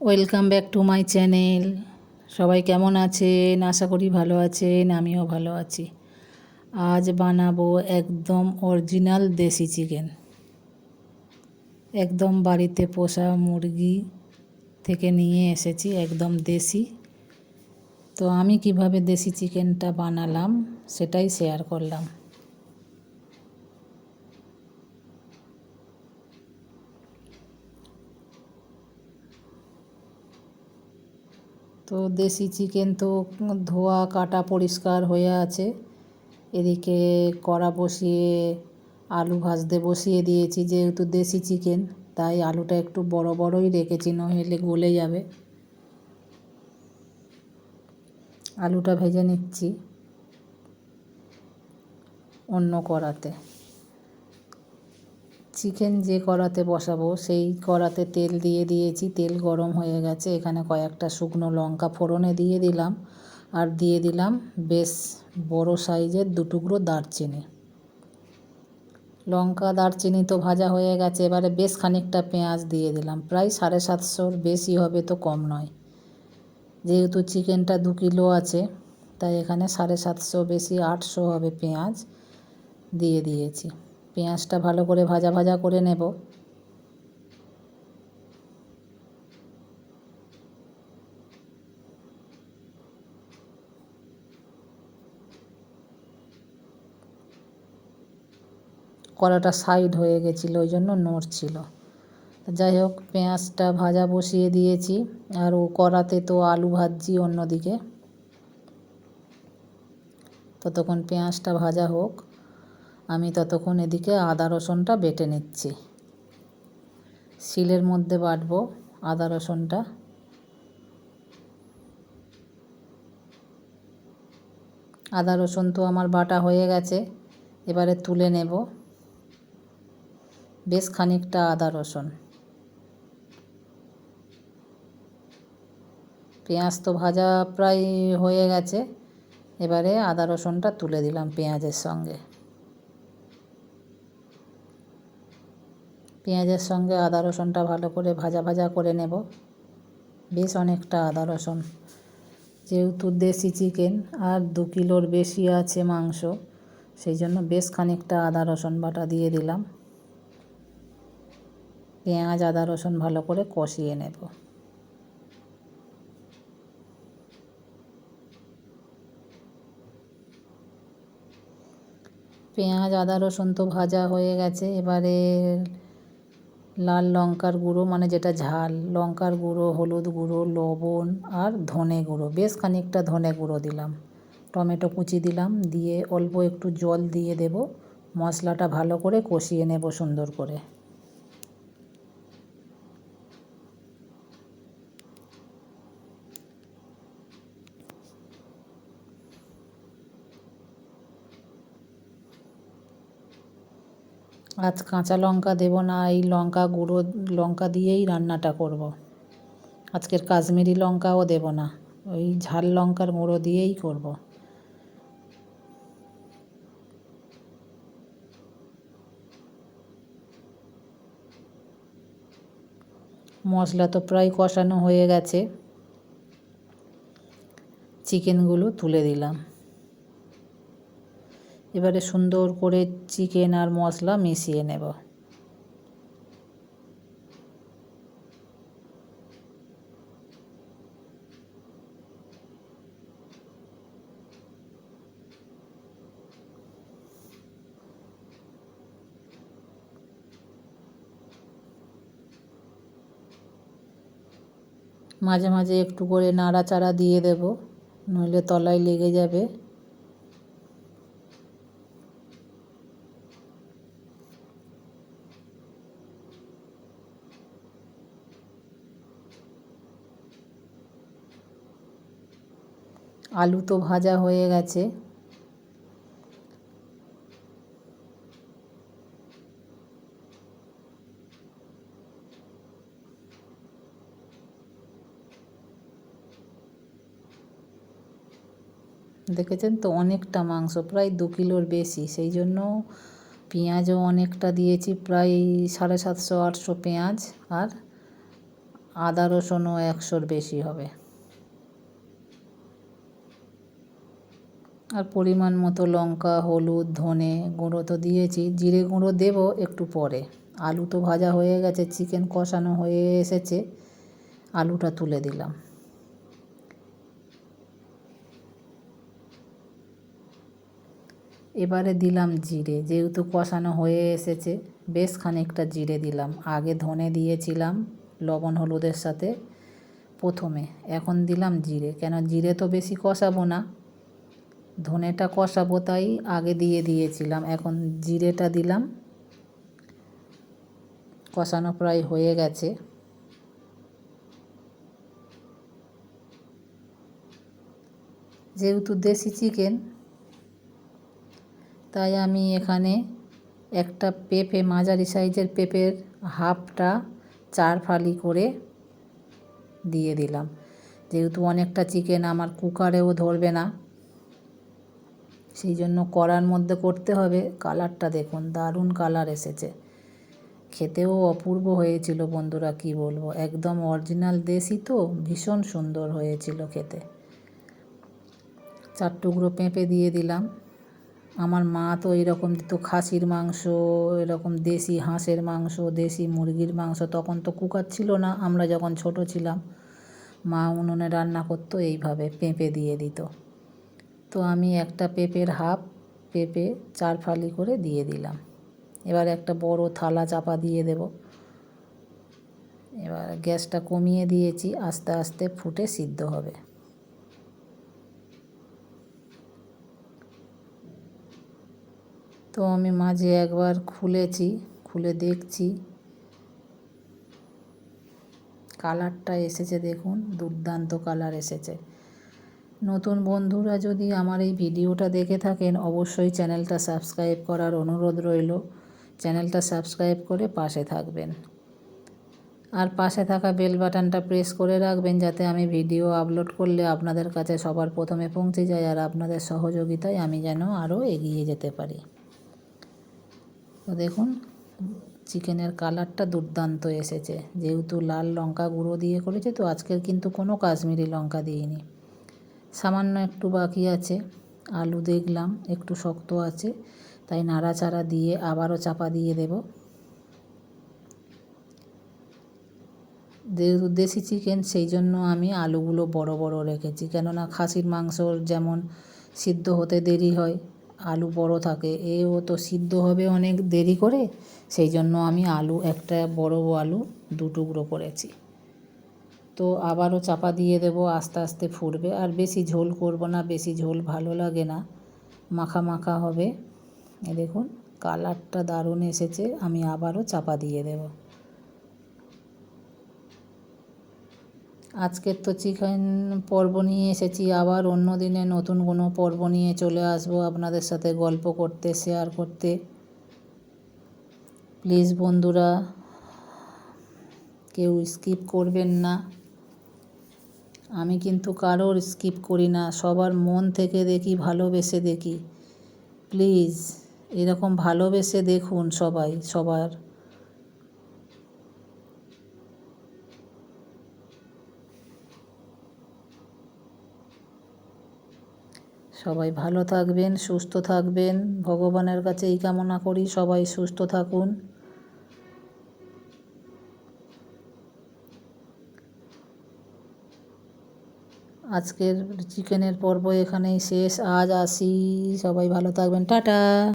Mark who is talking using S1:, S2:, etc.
S1: Welcome back to my channel সবাই কেমন আছেন? আশা করি ভালো আছেন, আমিও ভালো আছি। আজ বানাবো একদম অরিজিনাল দেশি চিকেন একদম বাড়িতে পোষা মুরগি থেকে নিয়ে এসেছি একদম দেশি। তো আমি কীভাবে দেশি চিকেনটা বানালাম, সেটাই শেয়ার করলাম। তো দেশি চিকেন তো ধোয়া, কাটা পরিষ্কার হয়ে আছে। এদিকে কড়া বসিয়ে আলু ভাজতে বসিয়ে দিয়েছি যেহেতু দেশি চিকেন, তাই আলুটা একটু বড় বড়ই রেখেছি, নইলে গলে যাবে। আলুটা ভেজে নিচ্ছি অন্য কড়াতে। চিকেন যে কড়াতে বসাবো, সেই কড়াতে তেল দিয়ে দিয়েছি। তেল গরম হয়ে গেছে, এখানে কয়েকটা শুকনো লঙ্কা ফোড়নে দিয়ে দিলাম। আর দিয়ে দিলাম বেশ বড় সাইজের দুটুকরো দারচিনি। লঙ্কা, দারচিনি তো ভাজা হয়ে গেছে, এবারে বেশ খানিকটা পেঁয়াজ দিয়ে দিলাম। প্রায় সাড়ে সাতশোর বেশি হবে তো কম নয়। যেহেতু চিকেনটা দু কিলো আছে, তাই এখানে সাড়ে সাতশো বেশি আটশো হবে পেঁয়াজ দিয়ে দিয়েছি। পেঁয়াজটা ভালো করে ভাজা ভাজা করে নেব। কড়াটা সাইড হয়ে গেছিল, ওই জন্য নড়ছিল। যাই হোক, পেঁয়াজটা ভাজা বসিয়ে দিয়েছি, আর ও কড়াতে তো আলু ভাজছি অন্যদিকে। ততক্ষণ পেঁয়াজটা ভাজা হোক। আমি ততক্ষণ এদিকে আদা রসুনটা বেটে নিচ্ছি। শিলের মধ্যে বাটবো আদা রসুনটা। আদা রসুন তো আমার বাটা হয়ে গেছে, এবারে তুলে নেব। বেশ খানিকটা আদা রসুন। পেঁয়াজ তো ভাজা প্রায় হয়ে গেছে, এবারে আদা রসুনটা তুলে দিলাম পেঁয়াজের সঙ্গে। পেঁয়াজের সঙ্গে আদা রসুনটা ভালো করে ভাজা ভাজা করে নেব। বেশ অনেকটা আদা রসুন। যেহেতু দেশি চিকেন আর দু কিলোর বেশি আছে মাংস, সেই জন্য বেশ খানিকটা আদা রসুন বাটা দিয়ে দিলাম। পেঁয়াজ, আদা রসুন ভালো করে কষিয়ে নেব। পেঁয়াজ, আদা রসুন তো ভাজা হয়ে গেছে। এবারে লাল লঙ্কার গুঁড়ো মানে যেটা ঝাল, লঙ্কার গুঁড়ো, হলুদ গুঁড়ো, লবণ আর ধনে গুঁড়ো। বেশ খানিকটা ধনে গুঁড়ো দিলাম। টমেটো কুচি দিলাম, দিয়ে অল্প একটু জল দিয়ে দেব। মশলাটা ভালো করে কষিয়ে নেব সুন্দর করে। আজ কাঁচা লঙ্কা দেব না, এই লঙ্কা গুঁড়ো, লঙ্কা দিয়েই রান্নাটা করব। আজকের কাশ্মীরি লঙ্কাও দেব না, ওই ঝাল লঙ্কার গুঁড়ো দিয়েই করব। মশলা তো প্রায় কষানো হয়ে গেছে চিকেনগুলো তুলে দিলাম এবারে সুন্দর করে চিকেন আর মশলা মিশিয়ে নেব। মাঝে মাঝে একটু করে নাড়াচাড়া দিয়ে দেব, নইলে তলায় লেগে যাবে। আলু তো ভাজা হয়ে গেছে। দেখেছেন তো অনেকটা মাংস, প্রায় দু কিলোর বেশি, সেই জন্য পেঁয়াজও অনেকটা দিয়েছি, প্রায় সাড়ে সাতশো, আটশো পেঁয়াজ, আর আদা রসুনও একশোর বেশি হবে। আর পরিমাণ মতো লঙ্কা, হলুদ, ধনে গুঁড়ো তো দিয়েছি। জিরে গুঁড়ো দেব একটু পরে। আলু তো ভাজা হয়ে গেছে, চিকেন কষানো হয়ে এসেছে। আলুটা তুলে দিলাম। এবারে দিলাম জিরে, যেহেতু কষানো হয়ে এসেছে, বেশ খানিকটা জিরে দিলাম। আগে ধনে দিয়েছিলাম লবণ, হলুদের সাথে প্রথমে। এখন দিলাম জিরে। কেন জিরে তো বেশি কষাবো না। ধনেটা কষাবো তাই আগে দিয়ে দিয়েছিলাম, এখন জিরেটা দিলাম। কষানো প্রায় হয়ে গেছে। যেহেতু দেশি চিকেন, তাই আমি এখানে একটা পেঁপে, মাঝারি সাইজের পেঁপের হাফটা চার ফালি করে দিয়ে দিলাম। যেহেতু অনেকটা চিকেন আমার কুকারেও ধরবে না সেই জন্য কড়ার মধ্যে করতে হবে। কালারটা দেখুন, দারুণ কালার এসেছে। খেতেও অপূর্ব হয়েছিল বন্ধুরা, কি বলব? একদম অরিজিনাল দেশি তো, ভীষণ সুন্দর হয়েছিল খেতে। চার টুকরো পেঁপে দিয়ে দিলাম। আমার মা তো এরকম দিত খাসির মাংস, এরকম দেশি হাঁসের মাংস, দেশি মুরগির মাংস তখন তো কুকার ছিল না, আমরা যখন ছোট ছিলাম, মা উনুনে রান্না করতো, এইভাবে পেঁপে দিয়ে দিত। তো আমি একটা পেঁপের হাফ পেঁপে চার ফালি করে দিয়ে দিলাম। এবার একটা বড় থালা চাপা দিয়ে দেব। এবার গ্যাসটা কমিয়ে দিয়েছি, আস্তে আস্তে ফুটে সিদ্ধ হবে। তো আমি মাঝে একবার খুলেছি, খুলে দেখছি। কালারটা এসেছে দেখুন, দুর্দান্ত কালার এসেছে। নতুন বন্ধুরা যদি আমার এই ভিডিওটা দেখে থাকেন, অবশ্যই চ্যানেলটা সাবস্ক্রাইব করার অনুরোধ রইল। চ্যানেলটা সাবস্ক্রাইব করে পাশে থাকবেন। আর পাশে থাকা বেল বাটনটা প্রেস করে রাখবেন যাতে আমি ভিডিও আপলোড করলে আপনাদের কাছে সবার প্রথমে পৌঁছে যায় আর আপনাদের সহযোগিতায় আমি যেন আরও এগিয়ে যেতে পারি। তো দেখুন, চিকেনের কালারটা দুর্দান্ত এসেছে। যেহেতু লাল লঙ্কা গুঁড়ো দিয়ে করেছে, তো আজকের কিন্তু কোনো কাশ্মীরি লঙ্কা দিইনি। সামান্য একটু বাকি আছে। আলু দেখলাম, একটু শক্ত আছে। তাই নাড়াচাড়া দিয়ে আবারও চাপা দিয়ে দেব। যেহেতু দেশি চিকেন, সেই জন্য আমি আলুগুলো বড় বড় রেখেছি। কেননা খাসির মাংস যেমন সিদ্ধ হতে দেরি হয়, আলু বড় থাকে, এও তো সিদ্ধ হবে অনেক দেরি করে, সেই জন্য আমি আলু, একটা বড় আলু দু টুকরো করেছি। তো আবারও চাপা দিয়ে দেব, আস্তে আস্তে ফুটবে। আর বেশি ঝোল করব না, বেশি ঝোল ভালো লাগে না, মাখা মাখা হবে। এ দেখুন, কালারটা দারুণ এসেছে, আমি আবারও চাপা দিয়ে দেব। আজকের তো চিকেন পর্ব নিয়ে এসেছি, আবার অন্য দিনে নতুন কোনো পর্ব নিয়ে চলে আসব আপনাদের সাথে গল্প করতে শেয়ার করতে। প্লিজ বন্ধুরা, কেউ স্কিপ করবেন না। আমি কিন্তু কারোর স্কিপ করি না, সবার মন থেকে দেখি, ভালোবেসে দেখি। প্লিজ, এরকম ভালোবেসে দেখুন সবাই, সবার। সবাই ভালো থাকবেন, সুস্থ থাকবেন। ভগবানের কাছে এই কামনা করি, সবাই সুস্থ থাকুন। আজকের চিকেনের পর্ব এখানেই শেষ। আজ আসি। সবাই ভালো থাকবেন। টাটা।